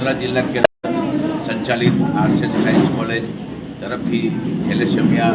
વડોદરા જિલ્લા કેન્દ્ર સંચાલિત આર્ટ્સ એન્ડ સાયન્સ કોલેજ તરફથી થેલેસેમિયા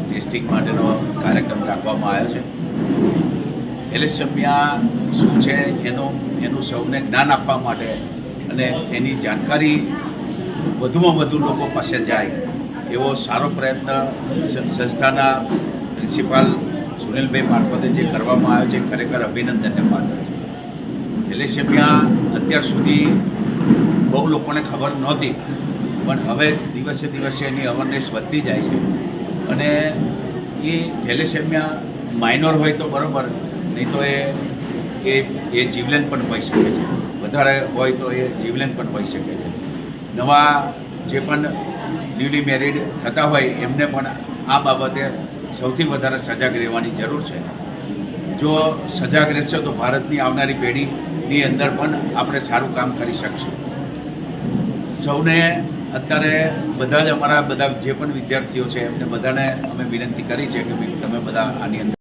ટેસ્ટિંગ માટેનો કાર્યક્રમ રાખવામાં આવ્યો છે. થેલેસેમિયા શું છે? એનું એનું સૌને જ્ઞાન આપવા માટે અને એની જાણકારી વધુમાં વધુ લોકો પાસે જાય એવો સારો પ્રયત્ન સંસ્થાના પ્રિન્સિપાલ સુનિલભાઈ મારફતે જે કરવામાં આવ્યો છે ખરેખર અભિનંદનને પાત્ર છે. થેલેસેમિયા અત્યાર સુધી બહુ લોકોને ખબર નહોતી. પણ હવે દિવસે દિવસે એની અવેરનેસ વધતી જાય છે. અને એ થેલેસેમિયા માઇનોર હોય તો બરાબર, નહીં તો એ એ એ જીવલેન પણ હોઈ શકે છે. વધારે હોય તો એ જીવલેન પણ હોઈ શકે છે. નવા જે પણ ન્યૂલી મેરિડ થતા હોય, એમને પણ આ બાબતે સૌથી વધારે સજાગ રહેવાની જરૂર છે. જો સજાગ રહેશે તો ભારતની આવનારી પેઢીની અંદર પણ આપણે સારું કામ કરી શકશું. સૌને અત્યારે બધા જ અમારા બધા જે પણ વિદ્યાર્થીઓ છે, એમને બધાને અમે વિનંતી કરી છે કે તમે બધા આની અંદર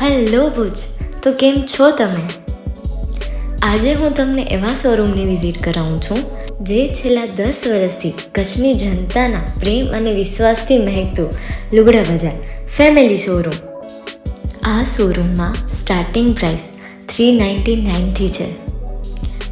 હેલો ભુજ, તો કેમ છો તમે? આજે હું તમને એવા શોરૂમની વિઝિટ કરાવું છું, જે છેલ્લા દસ વર્ષથી કચ્છની જનતાના પ્રેમ અને વિશ્વાસથી મહેકતું લુગડા બજાર ફેમિલી શોરૂમ આ શોરૂમમાં સ્ટાર્ટિંગ પ્રાઇસ થ્રી નાઇન્ટી નાઇનથી છે.